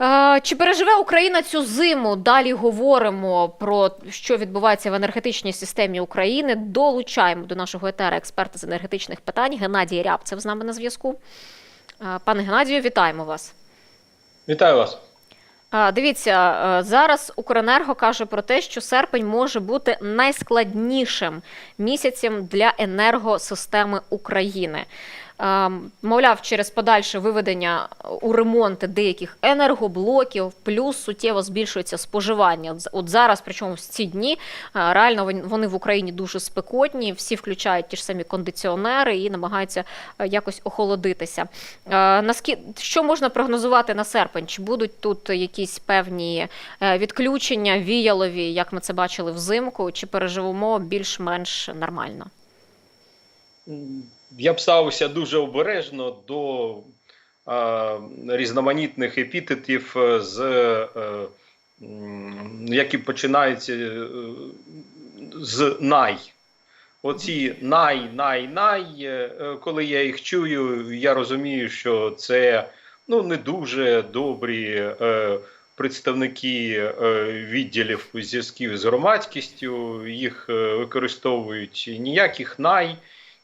Е, Чи переживе Україна цю зиму? Далі говоримо про що відбувається в енергетичній системі України. Долучаємо до нашого етера експерта з енергетичних питань Геннадій Рябцев з нами на зв'язку. Е, Пане Геннадію, вітаємо вас. Вітаю вас. Дивіться, е, зараз Укренерго каже про те, що серпень може бути найскладнішим місяцем для енергосистеми України. Мовляв, через подальше виведення у ремонти деяких енергоблоків, плюс суттєво збільшується споживання. От зараз, причому в ці дні, реально вони в Україні дуже спекотні, всі включають ті ж самі кондиціонери і намагаються якось охолодитися. Наскільки що можна прогнозувати на серпень? Чи будуть тут якісь певні е, відключення віялові, як ми це бачили взимку, чи переживемо більш-менш нормально? Я б ставився дуже обережно до е, різноманітних епітетів з е, які починаються е, з най. Оці най, най, най. е, е, Коли я їх чую, я розумію, що це ну не дуже добрі е, представники е, відділів зв'язків з громадськістю. Їх використовують ніяких най,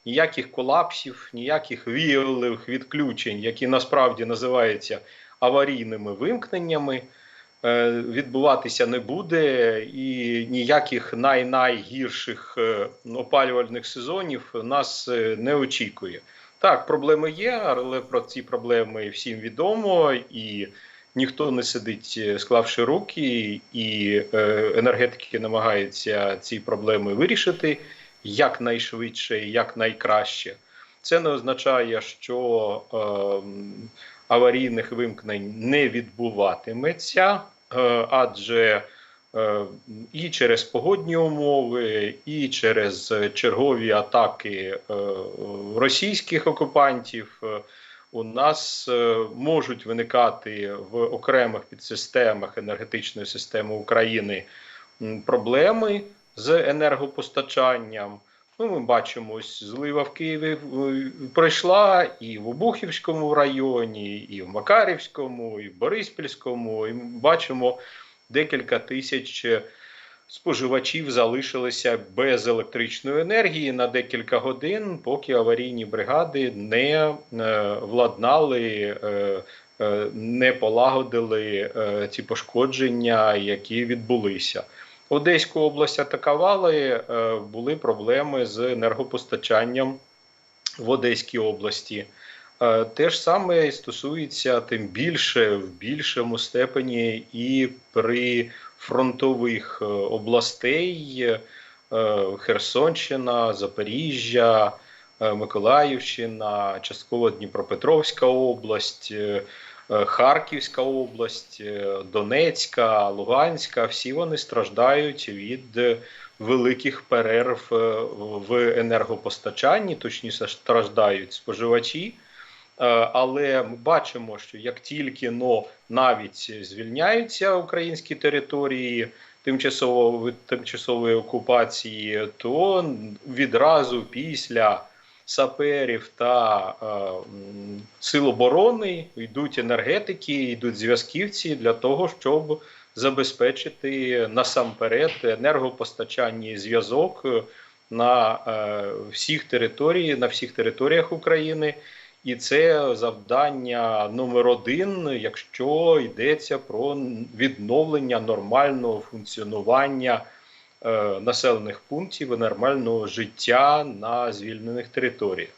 ніяких колапсів, ніяких віялових відключень, які насправді називаються аварійними вимкненнями. е, Відбуватися не буде, і ніяких най-найгірших е, опалювальних сезонів нас е, не очікує. Так, проблеми є, але про ці проблеми всім відомо, і ніхто не сидить, склавши руки, і енергетики намагаються ці проблеми вирішити якнайшвидше і якнайкраще. Це не означає, що е, аварійних вимкнень не відбуватиметься, е, адже е, і через погодні умови, і через чергові атаки е, російських окупантів. е, у нас е, можуть виникати в окремих підсистемах енергетичної системи України проблеми з енергопостачанням. Ну, ми бачимо, ось злива в Києві е, пройшла і в Обухівському районі, і в Макарівському, і в Бориспільському. І ми бачимо декілька тисяч споживачів залишилися без електричної енергії на декілька годин, поки аварійні бригади не е, владнали. е, Не полагодили ці пошкодження, які відбулися. Одеську область атакували, е, були проблеми з енергопостачанням в Одеській області. Е, Те ж саме стосується тим більше в більшому степені і при фронтових е, областей Херсонщина, Запоріжжя, Миколаївщина, частково Дніпропетровська область. Е, Харківська область, е, Донецька, Луганська, всі вони страждають від великих перерв е, в енергопостачанні, точніше страждають споживачі. Але ми бачимо, що як тільки но навіть звільняються українські території тимчасово від тимчасової окупації, то відразу після саперів та е, сил оборони йдуть енергетики, йдуть зв'язківці для того, щоб забезпечити насамперед енергопостачання і зв'язок е, на е, всіх територіях, на всіх територіях України. І це завдання номер один, якщо йдеться про відновлення нормального функціонування населених пунктів і нормального життя на звільнених територіях.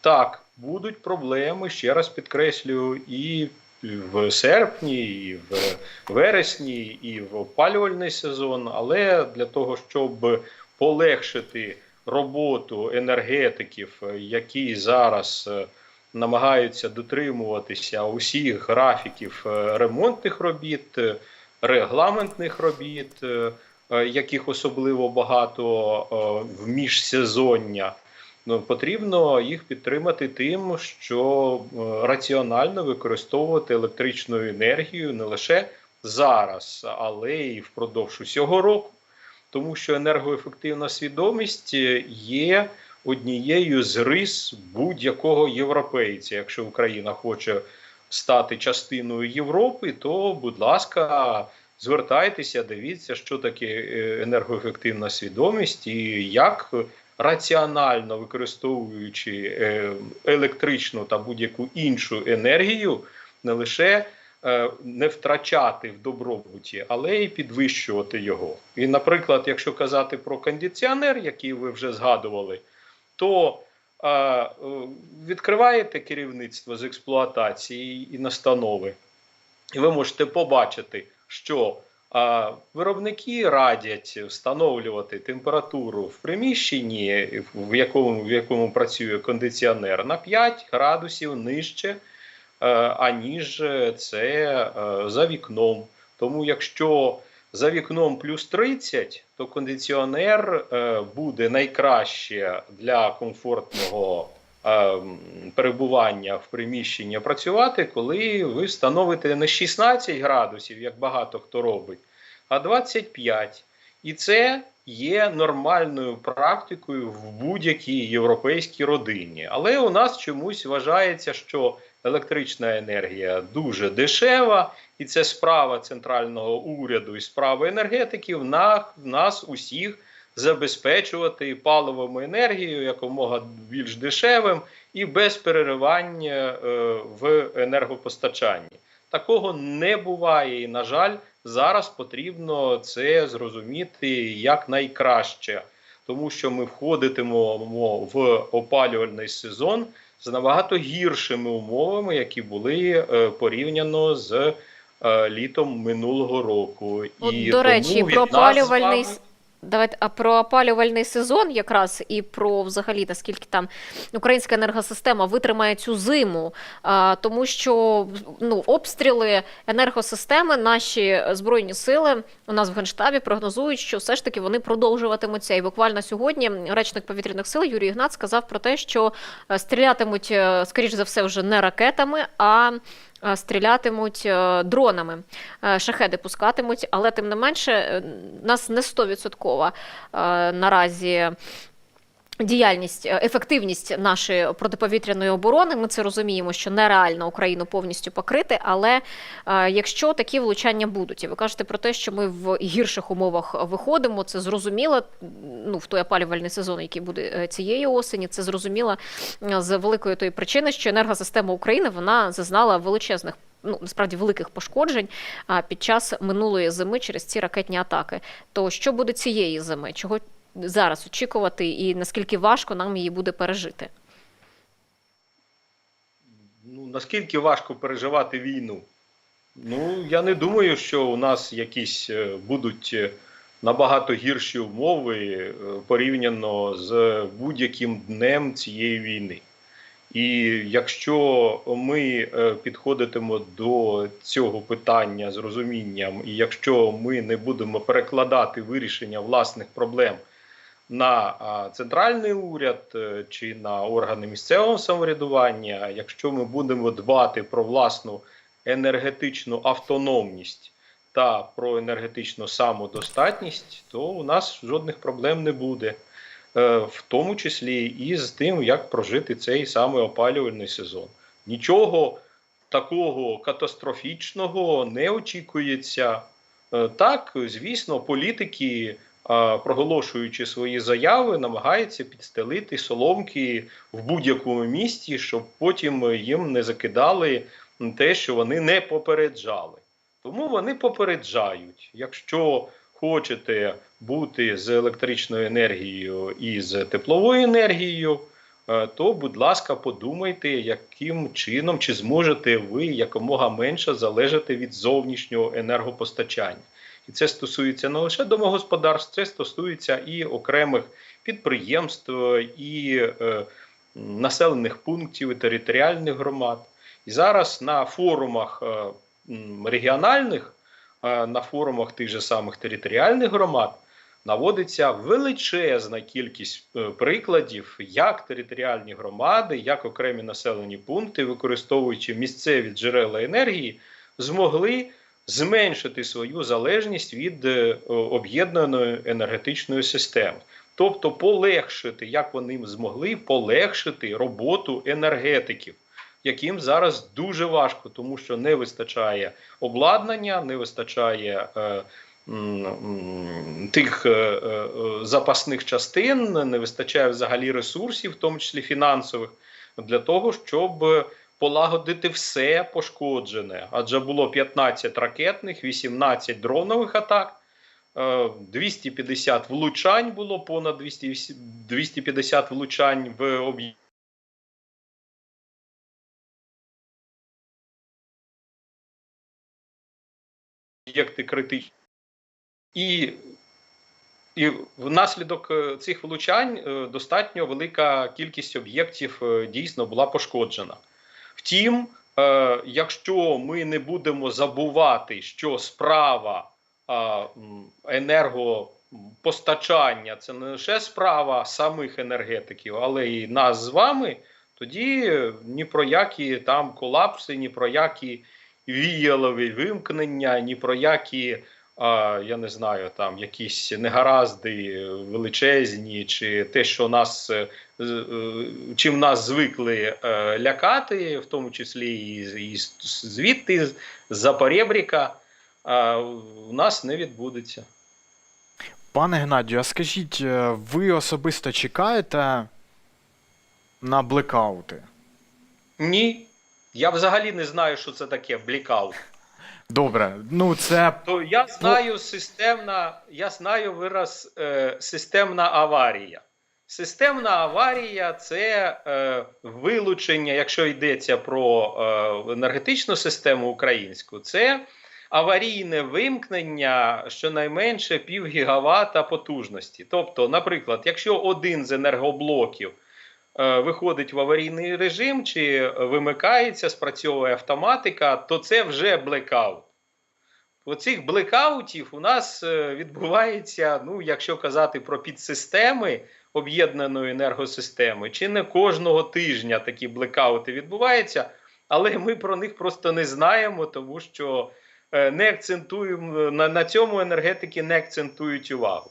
Так, будуть проблеми, ще раз підкреслюю, і в серпні, і в вересні, і в опалювальний сезон, але для того, щоб полегшити роботу енергетиків, е, які зараз е, намагаються дотримуватися усіх графіків е, ремонтних робіт, е, регламентних робіт, е, е, яких особливо багато е, в міжсезоння. Ну, потрібно їх підтримати тим, що е, раціонально використовувати електричну енергію не лише зараз, але й впродовж усього року, тому що енергоефективна свідомість е, є однією з рис будь-якого європейця, якщо Україна хоче стати частиною Європи, то, будь ласка, звертайтеся, дивіться, що таке е, енергоефективна свідомість і як раціонально використовуючи е, електричну та будь-яку іншу енергію, не лише е, не втрачати в добробуті, але й підвищувати його. І, наприклад, якщо казати про кондиціонер, який ви вже згадували, то відкриваєте керівництво з експлуатації і настанови, і ви можете побачити, що а виробники радять встановлювати температуру в приміщенні, в якому, в якому працює кондиціонер, на 5 градусів нижче, е, аніж це е, за вікном. Тому якщо за вікном плюс 30, то кондиціонер е, буде найкраще для комфортного перебування в приміщенні працювати, коли ви встановите не 16 градусів, як багато хто робить, а 25. І це є нормальною практикою в будь-якій європейській родині. Але у нас чомусь вважається, що електрична енергія дуже дешева, і це справа центрального уряду і справа енергетиків на нас усіх забезпечувати паливом енергію якомога більш дешевим і без переривання е, в енергопостачанні. Такого не буває, і на жаль, зараз потрібно це зрозуміти якнайкраще, тому що ми входитимемо в опалювальний сезон з набагато гіршими умовами, які були е, порівняно з е, літом минулого року. От, І до речі, тому від про опалювальний вами- с- Давайте а про опалювальний сезон, якраз і про взагалі наскільки там українська енергосистема витримає цю зиму, а, тому що ну обстріли енергосистеми, наші збройні сили у нас в генштабі прогнозують, що все ж таки вони продовжуватимуться. І буквально сьогодні речник повітряних сил Юрій Ігнат сказав про те, що е, стрілятимуть е, скоріш за все вже не ракетами, а стрілятимуть е, дронами е, шахеди пускатимуть, але тим не менше, е, нас не 100% е, наразі. Діяльність, е, ефективність нашої протиповітряної оборони. Ми це розуміємо, що нереально Україну повністю покрити. Але е, якщо такі влучання будуть, і ви кажете про те, що ми в гірших умовах виходимо, це зрозуміло. Ну в той опалювальний сезон, який буде е, цієї осені, це зрозуміло е, з великої тої причини, що енергосистема України вона зазнала величезних. Ну, насправді великих пошкоджень під час минулої зими через ці ракетні атаки. То що буде цієї зими? Чого зараз очікувати, і наскільки важко нам її буде пережити? Ну, наскільки важко переживати війну? Ну, я не думаю, що у нас якісь е, будуть е, набагато гірші умови е, порівняно з будь-яким днем цієї війни. І якщо ми підходитимо до цього питання з розумінням, і якщо ми не будемо перекладати вирішення власних проблем на центральний уряд е, чи на органи місцевого самоврядування, якщо ми будемо дбати про власну енергетичну автономність та про енергетичну самодостатність, то у нас жодних проблем не буде. Е, В тому числі і з тим, як прожити цей самий опалювальний сезон. Нічого такого катастрофічного не очікується. Е, Так, звісно, політики, проголошуючи свої заяви, намагаються підстелити соломки в будь-якому місті, щоб потім їм не закидали те, що вони не попереджали. Тому вони попереджають. Якщо хочете бути з електричною енергією і з тепловою енергією, е, то, будь ласка, подумайте, яким чином чи зможете ви якомога менше залежати від зовнішнього енергопостачання. І це стосується не лише домогосподарств, це стосується і окремих підприємств, і е, населених пунктів, і територіальних громад. І зараз на форумах е, регіональних, е, на форумах тих же самих територіальних громад наводиться величезна кількість е, прикладів, як територіальні громади, як окремі населені пункти, використовуючи місцеві джерела енергії, змогли зменшити свою залежність від е, об'єднаної енергетичної системи. Тобто полегшити, як вони змогли полегшити роботу енергетиків. яким зараз дуже важко, тому що не вистачає обладнання, не вистачає. Е, м, Тих е, е, запасних частин не вистачає взагалі ресурсів, в тому числі фінансових, для того, щоб полагодити все пошкоджене. Адже було 15 ракетних, 18 дронових атак, е, 250 влучань було понад 200, 250 влучань в об'єкти. об'єкти критичні. І, і внаслідок е, цих влучань е, достатньо велика кількість об'єктів е, дійсно була пошкоджена. Втім, е, якщо ми не будемо забувати, що справа е, енергопостачання це не лише справа самих енергетиків, але і нас з вами, тоді ні про які там колапси, ні про які віялові вимкнення, ні про які, а, я не знаю, там якісь негаразди величезні, чи те, що нас е, е, чим нас звикли е, лякати, в тому числі і, і звідти, з-за перебріка, а, у нас не відбудеться. Пане Геннадію, а скажіть, е, ви особисто чекаєте на блекаути? Ні. Я взагалі не знаю, що це таке блікаут. Добре, ну це То я знаю системна, я знаю вираз е, системна аварія. Системна аварія це е, вилучення, якщо йдеться про е, енергетичну систему українську, це аварійне вимкнення щонайменше пів гігавата потужності. Тобто, наприклад, якщо один з енергоблоків е, виходить в аварійний режим чи вимикається, спрацьовує автоматика, то це вже блекаут. Оцих блекаутів у нас е, відбувається, ну, якщо казати про підсистеми об'єднаної енергосистеми, чи не кожного тижня такі блекаути відбуваються, але ми про них просто не знаємо, тому що е, не акцентуємо на, на цьому енергетики не акцентують увагу.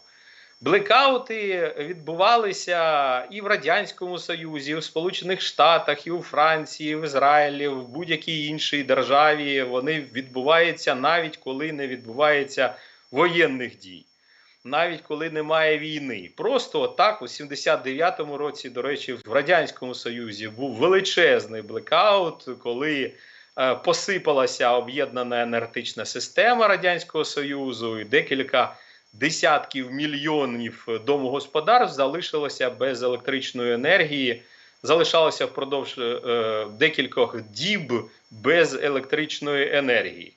Блекаути відбувалися і в Радянському Союзі, і в Сполучених Штатах, і у Франції, і в Ізраїлі, в будь-якій іншій державі. Вони відбуваються навіть коли не відбувається воєнних дій, навіть коли немає війни. Просто так, у 79-му році, до речі, в Радянському Союзі був величезний блекаут, коли е, посипалася об'єднана енергетична система Радянського Союзу і декілька десятків мільйонів домогосподарств залишилося без електричної енергії, залишалося впродовж е, декількох діб без електричної енергії.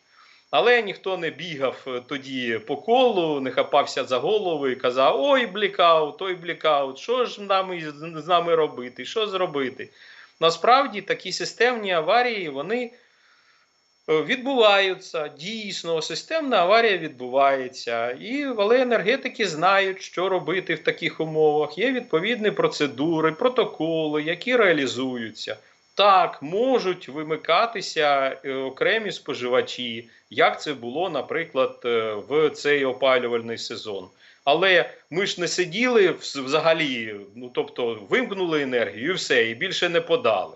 Але ніхто не бігав е, тоді по колу, не хапався за голову і казав: Ой, блікаут, ой, блікаут, що ж нам з нами робити? Що зробити? Насправді такі системні аварії вони відбуваються дійсно, системна аварія відбувається, і але енергетики знають, що робити в таких умовах. Є відповідні процедури, протоколи, які реалізуються. Так, можуть вимикатися е, окремі споживачі, як це було, наприклад, е, в цей опалювальний сезон. Але ми ж не сиділи взагалі, ну тобто вимкнули енергію і все, і більше не подали.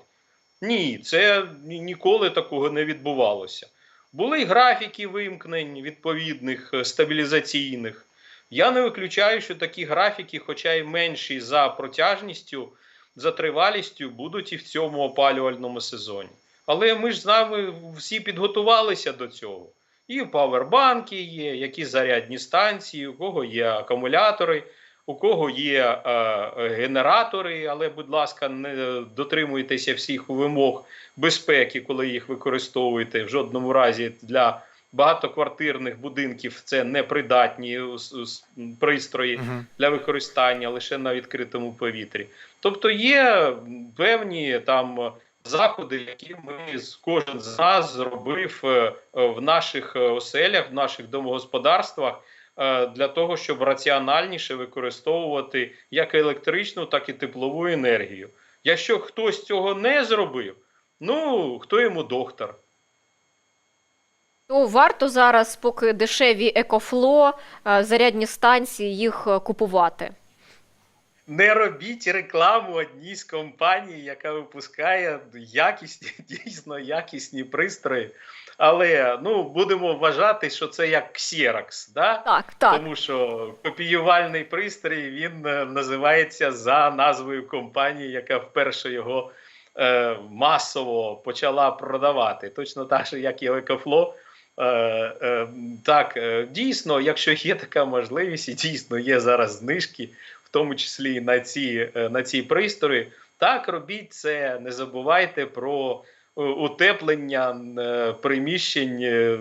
Ні, це ніколи такого не відбувалося. Були й графіки вимкнень відповідних е, стабілізаційних. Я не виключаю, що такі графіки, хоча й менші за протяжністю, за тривалістю, будуть і в цьому опалювальному сезоні. Але ми ж з нами всі підготувалися до цього. І павербанки є, які зарядні станції, у кого є акумулятори, у кого є е, е, генератори, але, будь ласка, не дотримуйтеся всіх вимог безпеки, коли їх використовуєте. В жодному разі для багатоквартирних будинків це непридатні е, с- с- пристрої Мгм. для використання лише на відкритому повітрі. Тобто є певні там заходи, які ми кожен з нас зробив е, е, в наших е, оселях, в наших домогосподарствах. Е, Для того щоб раціональніше використовувати як електричну, так і теплову енергію. Якщо хтось цього не зробив, ну хто йому доктор? То варто зараз, поки дешеві екофло, е, зарядні станції, їх е, купувати. не робіть рекламу одній з компаній, яка випускає якісні, дійсно якісні пристрої. Але ну, будемо вважати, що це як Xerox, да? Так, так. тому що копіювальний пристрій він е, називається за назвою компанії, яка вперше його е, масово почала продавати. Точно так же, як і Екофло. Е, е, так, е, дійсно, якщо є така можливість, і дійсно є зараз знижки, в тому числі на ці, е, на ці пристрої, так робіть це, не забувайте про утеплення е, приміщень, е,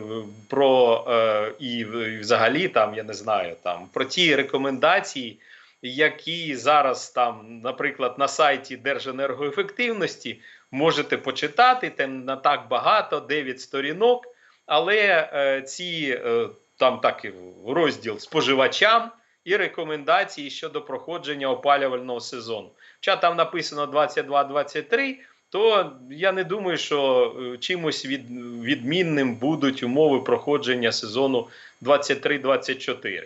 про е, і, взагалі там, я не знаю, там про ті рекомендації, які зараз там, наприклад, на сайті Держенергоефективності можете почитати. Там не так багато, 9 сторінок, але е, ці е, там так і розділ споживачам і рекомендації щодо проходження опалювального сезону. Хоча там написано 22-23, то я не думаю, що е, чимось від, відмінним будуть умови проходження сезону 23-24.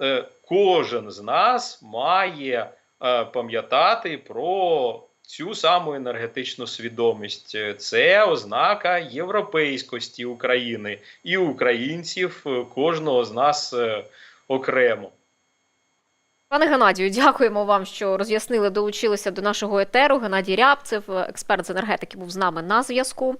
Е, Кожен з нас має е, пам'ятати про цю саму енергетичну свідомість. Це ознака європейськості України і українців, кожного з нас окремо. Пане Геннадію, дякуємо вам, що роз'яснили, долучилися до нашого етеру. Геннадій Рябцев, експерт з енергетики, був з нами на зв'язку.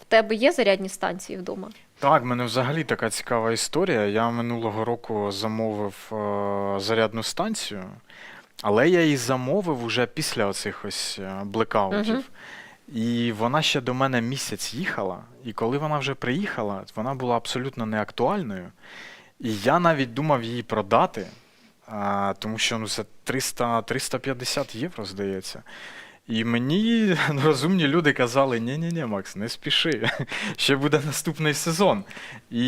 В тебе є зарядні станції вдома? Так, в мене взагалі така цікава історія. Я минулого року замовив е, зарядну станцію, але я її замовив уже після оцих ось е, блекаутів. Мгм. І вона ще до мене місяць їхала, і коли вона вже приїхала, вона була абсолютно неактуальною. І я навіть думав її продати, а, тому що ну, це 300, 350 євро, здається. І мені розумні люди казали: ні-ні-ні, Макс, не спіши, ще буде наступний сезон. І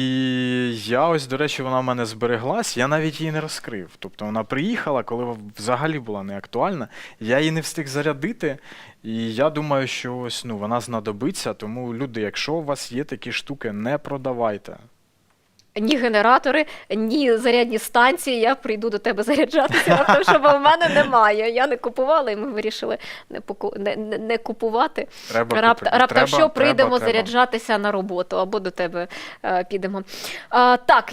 я ось, до речі, вона в мене збереглась, я навіть її не розкрив. Тобто вона приїхала, коли взагалі була не актуальна. Я її не встиг зарядити. І я думаю, що ось ну, вона знадобиться. Тому, люди, якщо у вас є такі штуки, не продавайте. Ні генератори, ні зарядні станції. Я прийду до тебе заряджатися, тому що в мене немає. Я не купувала, і ми вирішили не, поку... не, не, не купувати. Треба Рап... купити. Раптом що прийдемо треба. заряджатися на роботу або до тебе е, підемо. А, так,